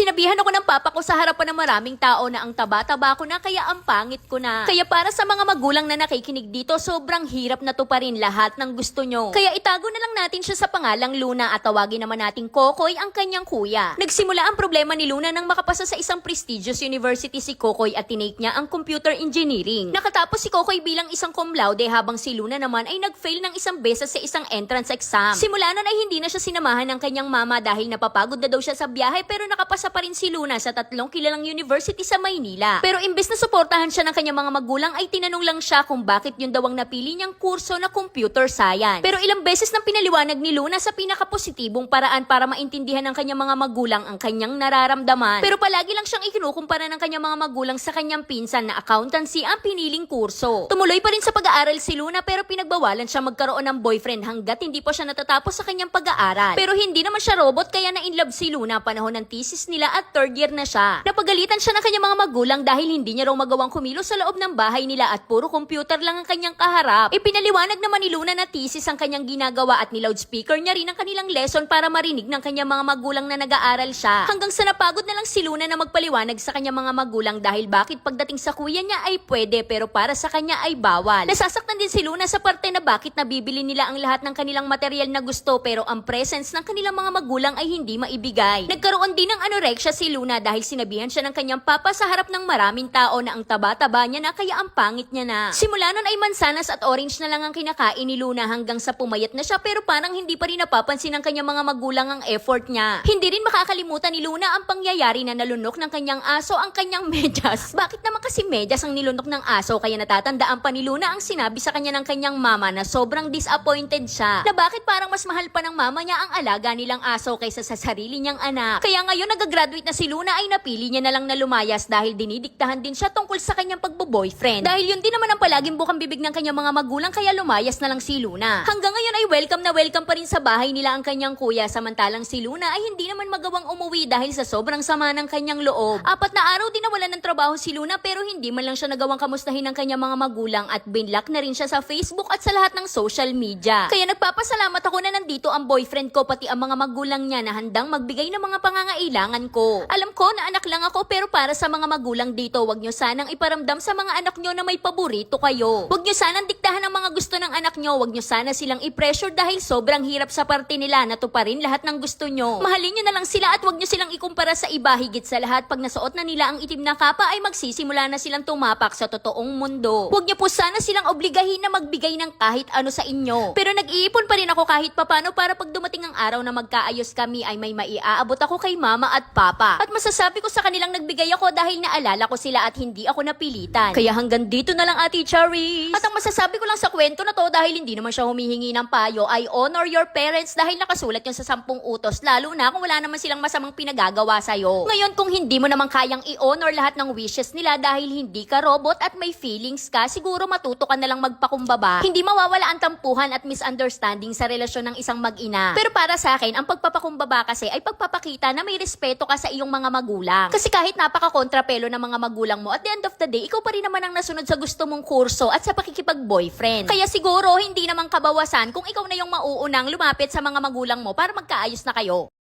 Sinabihan ako ng papa ko sa harapan ng maraming tao na ang taba-taba ko na kaya ang pangit ko na. Kaya para sa mga magulang na nakikinig dito, sobrang hirap na to pa rin lahat ng gusto nyo. Kaya itago na lang natin siya sa pangalang Luna at tawagin naman natin Kokoy ang kanyang kuya. Nagsimula ang problema ni Luna nang makapasa sa isang prestigious university si Kokoy at tinake niya ang computer engineering. Nakatapos si Kokoy bilang isang cum laude habang si Luna naman ay nag-fail ng isang beses sa isang entrance exam. Simula nun ay hindi na siya sinamahan ng kanyang mama dahil napapagod na daw siya sa biyahe pero nakapasa pa rin si Luna sa tatlong kilalang university sa Maynila. Pero imbes na suportahan siya ng kanyang mga magulang ay tinanong lang siya kung bakit yun daw ang napili niyang kurso na computer science. Pero ilang beses nang pinaliwanag ni Luna sa pinakapositibong paraan para maintindihan ng kanyang mga magulang ang kanyang nararamdaman. Pero palagi lang siyang ikinukumpara ng kanyang mga magulang sa kanyang pinsan na accountancy ang piniling kurso. Tumuloy pa rin sa pag-aaral si Luna pero pinagbawalan siya magkaroon ng boyfriend hanggat hindi pa siya natatapos sa kanyang pag-aaral. Pero hindi naman siya robot kaya na in love si Luna panahon ng thesis nila at third year na siya. Napagalitan siya ng kanyang mga magulang dahil hindi niya raw magawang kumilos sa loob ng bahay nila at puro computer lang ang kanyang kaharap. Ipinaliwanag naman ni Luna na thesis ang kanyang ginagawa at ni loudspeaker niya rin ang kanilang lesson para marinig ng kanyang mga magulang na nag-aaral siya. Hanggang sa napagod na lang si Luna na magpaliwanag sa kanyang mga magulang dahil bakit pagdating sa kuya niya ay pwede pero para sa kanya ay bawal. Nasasaktan din si Luna sa parte na bakit nabibili nila ang lahat ng kanilang material na gusto pero ang presence ng kanilang mga magulang ay hindi maibigay. Nagkaroon din ng anorexia si Luna dahil sinabihan siya ng kanyang papa sa harap ng maraming tao na ang taba-taba niya na kaya ang pangit niya na. Simula nun ay mansanas at orange na lang ang kinakain ni Luna hanggang sa pumayat na siya pero parang hindi pa rin napapansin ng kanyang mga magulang ang effort niya. Hindi rin makakalimutan ni Luna ang pangyayari na nalunok ng kanyang aso ang kanyang medyas. Bakit naman kasi medyas ang nilunok ng aso kaya natatandaan pa ni Luna ang sinabi sa kanya ng kanyang mama na sobrang disappointed siya. Na bakit parang mas mahal pa ng mama niya ang alaga nilang aso kaysa sa sarili niyang anak. Kaya ngayon nag-graduate na si Luna ay napili niya na lang na lumayas dahil dinidiktahan din siya tungkol sa kanyang pagbo-boyfriend. Dahil yun din naman ang palaging bukang bibig ng kanyang mga magulang kaya lumayas na lang si Luna. Hanggang ngayon ay welcome na welcome pa rin sa bahay nila ang kanyang kuya samantalang si Luna ay hindi naman magawang umuwi dahil sa sobrang sama ng kanyang loob. Apat na araw din nawalan ng trabaho si Luna pero hindi man lang siya nagawang kamustahin ng kanyang mga magulang at binlock na rin siya sa Facebook at sa lahat ng social media. Kaya nagpapasalamat ako na nandito ang boyfriend ko pati ang mga magulang niya na handang magbigay ng mga pangangailangan ko. Alam ko na anak lang ako pero para sa mga magulang dito, wag nyo sanang iparamdam sa mga anak nyo na may paborito kayo. Wag nyo sanang diktahan ang mga gusto ng anak nyo, wag nyo sana silang i-pressure dahil sobrang hirap sa parte nila na tuparin lahat ng gusto nyo. Mahalin nyo na lang sila at wag nyo silang ikumpara sa iba higit sa lahat pag nasuot na nila ang itim na kapa ay magsisimula na silang tumapak sa totoong mundo. Huwag niyo po sana silang obligahin na magbigay ng kahit ano sa inyo. Pero nag-iipon pa rin ako kahit papano para pag dumating ang araw na magkaayos kami ay may maiaabot ako kay mama at papa. At masasabi ko sa kanilang nagbigay ako dahil naalala ko sila at hindi ako napilitan. Kaya hanggang dito na lang Ate Charis. At ang masasabi ko lang sa kwento na to dahil hindi naman siya humihingi ng payo ay honor your parents dahil nakasulat yun sa sampung utos lalo na kung wala naman silang masamang pinagagawa sa'yo. Ngayon kung hindi mo naman kayang i-honor lahat ng wishes nila dahil hindi ka robot at may feelings ka, siguro matuto ka na lang magpakumbaba. Hindi mawawala ang tampuhan at misunderstanding sa relasyon ng isang mag-ina. Pero para sa akin, ang pagpapakumbaba kasi ay pagpapakita na may respeto ka sa iyong mga magulang. Kasi kahit napaka-kontrapelo ng mga magulang mo, at the end of the day, ikaw pa rin naman ang nasunod sa gusto mong kurso at sa pakikipag-boyfriend. Kaya siguro, hindi naman kabawasan kung ikaw na yung mauunang lumapit sa mga magulang mo para magkaayos na kayo.